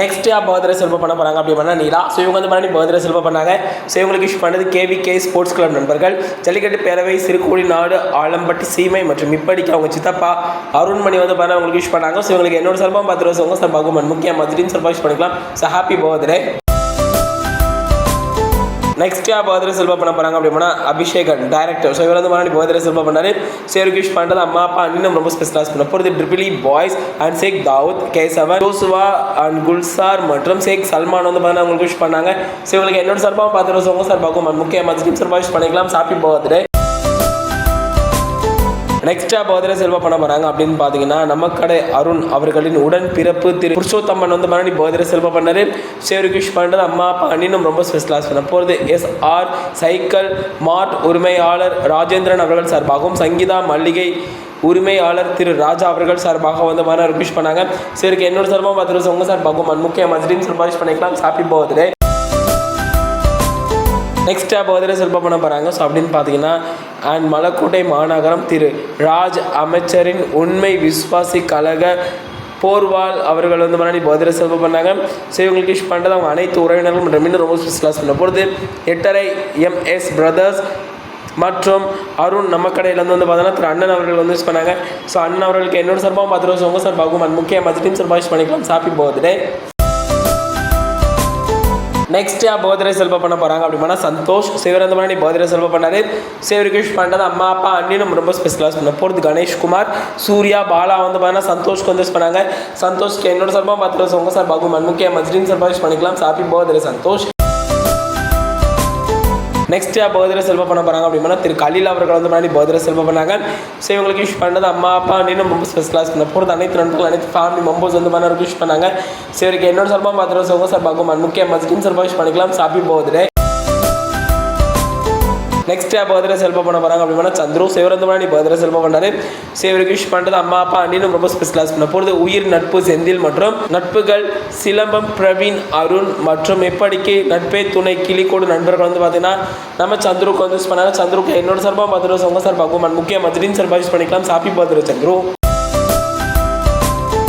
Next யார் birthday செல்வம் பண்ண போகிறாங்க அப்படி பண்ணால் நீலா. ஸோ இவங்க வந்து பண்ணி பர்த்டே செல்வம் பண்ணாங்க. ஸோ இவங்களுக்கு விஷ் பண்ணது கேவி கே ஸ்போர்ட்ஸ் கிளப் நண்பர்கள். ஜல்லிக்கட்டு பேரவை சிறுகோடி நாடு ஆலம்பட்டி சீமை மற்றும் இப்படிக்கு அவங்க சித்தப்பா அருண்மணி வந்து பண்ண அவங்களுக்கு விஷ் பண்ணாங்க. ஸோ இவங்களுக்கு என்னோட சார்பாக பத்து ரூபா உங்கள் சார்பாக முக்கிய மதுரையும் சார்பாக விஷ் பண்ணிக்கலாம். ஸோ ஹாப்பி பர்த்டே நெக்ஸ்ட் யார் பாதிர செல்வா பண்ண போகிறாங்க அப்படின்னா அபிஷேகன் டேரக்டர் ஸோ இவர் வந்து முன்னாடி பாதிர செல்வா பண்ணாரு. சேரு விஷ் அம்மா அப்பா அண்ணன் ரொம்ப ஸ்பெஷலாக பண்ண போகிறது triple E boys and Sheikh Dawood Kesavan Joshua and Gulzar மற்றும் ஷேக் சல்மான் வந்து பார்த்தீங்கன்னா அவங்களுக்கு விஷ் பண்ணாங்க. ஸோ இவங்களுக்கு என்னோட சார்பாக பார்த்து வருஷம் உங்கள் சார்பாகவும் முக்கிய சார்பாக விஷ் பண்ணிக்கலாம். ஹாப்பி பர்த்டே நெக்ஸ்டா பர்த்டே செல்வா பண்ண போறாங்க அப்படின்னு பார்த்தீங்கன்னா நம்ம கடை அருண் அவர்களின் உடன் பிறப்பு திரு புருஷோத்தம்மன் வந்து மறுபடி பர்த்டே செல்வா பண்ணாரு. சேவரிகிஷ் பண்ணுறது அம்மா அப்பா அண்ணினும் ரொம்ப ஸ்பெஷலாக பண்ண போகிறது எஸ் ஆர் சைக்கிள் மார்ட் உரிமையாளர் ராஜேந்திரன் அவர்கள் சார்பாகவும் சங்கீதா மல்லிகை உரிமையாளர் திரு ராஜா அவர்கள் சார்பாக வந்து மன விஷ் பண்ணாங்க. சரி என்னோட சார்பாக பத்து வருஷம் உங்கள் சார்பாகவும் முக்கிய மதுரையும் சார்பாக பண்ணிக்கலாம். சாப்பிட்டு பர்த்டே நெக்ஸ்ட் பர்த்டே செல்ப பண்ண போகிறாங்க ஸோ அப்படின்னு பார்த்தீங்கன்னா அண்ட் மலக்கோட்டை மாநகரம் திரு ராஜ் அமைச்சரின் உண்மை விஸ்வாசி கழக போர்வால் அவர்கள் வந்து முன்னாடி பர்த்டே செலவு பண்ணாங்க ஸோ இவங்களுக்கு விஷ் பண்ணுறது அவங்க அனைத்து உறவினர்களும் மற்றும் இன்னும் ரொம்ப ஸ்பெஷலாக பண்ண பொழுது எட்டரை எம்எஸ் பிரதர்ஸ் மற்றும் அருண் நம்ம கடையிலேருந்து வந்து பார்த்தோன்னா திரு அண்ணன் அவர்கள் வந்து யூஸ் பண்ணாங்க. ஸோ அண்ணன் அவர்களுக்கு என்னோட சார்பாகவும் பத்து ரூபா உங்கள் சார்பாகவும் அண்ட் முக்கிய டீம் சார்பாக யூஸ் பண்ணிக்கலாம். ஹாப்பி பர்த்டே நெக்ஸ்ட் யார் பர்த்டே செல்வ பண்ண போகிறாங்க அப்படின்னா சந்தோஷ் சிவரந்த மாதிரி பர்த்டே செல்வ பண்ணாரு. சிவருக்கு விஷ் அம்மா அப்பா அண்ணினும் ரொம்ப ஸ்பெஷலாக பண்ண போகிறது கணேஷ்குமார் சூர்யா பாலா வந்து பார்த்தீங்கன்னா சந்தோஷ்க்கு வந்து யூஸ் பண்ணாங்க. சந்தோஷ்க்கு என்னோட சார்பாக பத்து உங்கள் சார் பாகு முக்கிய மஸ்ரீன் சார்பாக யூஸ் பண்ணிக்கலாம். Happy birthday Santhosh. நெக்ஸ்ட் யார் செல்வம் பண்ண போகிறாங்க அப்படின்னா திரு கலில் அவர்கள் வந்து முன்னாடி பர்த்டே செல்வம் பண்ணாங்க. ஸோ இவங்களுக்கு யூஸ் பண்ணது அம்மா அப்பா அண்ணினும் ரொம்ப ஸ்பெஷலாக பண்ண போகிறது அனைத்து நண்பர்கள் அனைத்து ஃபேமிலி மெம்பர்ஸ் வந்து பண்ண யூஸ் பண்ணாங்க. ஸோ இவருக்கு என்னோட சார்பாக பத்து வருஷம் சார் பாகு முக்கிய மஸ்ரீன் சார்பாக யூஸ் பண்ணிக்கலாம். சாப்பி போகுது நெக்ஸ்ட் யார் பர்த்டே செல்வ பண்ண போகிறாங்க அப்படின்னா சந்துரு சிவரந்தமணி பர்த்டே செல்வ பண்ணாரு. சிவருக்கு விஷ் பண்ணுறது அம்மா அப்பா அண்ணினும் ரொம்ப ஸ்பெஷலாக பண்ண. போகிறது உயிர் நட்பு செந்தில் மற்றும் நட்புகள் சிலம்பம் பிரவீன் அருண் மற்றும் எப்படிக்கு நட்பே துணை கிளிக்கோடு நண்பர்கள் வந்து பார்த்தீங்கன்னா நம்ம சந்துருக்கு வந்து யூஸ் பண்ணாங்க சந்துருக்கு என்னோட சார்பாக பத்து வருஷம் உங்கள் சார்பாகவும் முக்கிய மதுரின் சார்பாக யூஸ் பண்ணிக்கலாம். Happy birthday Chandru.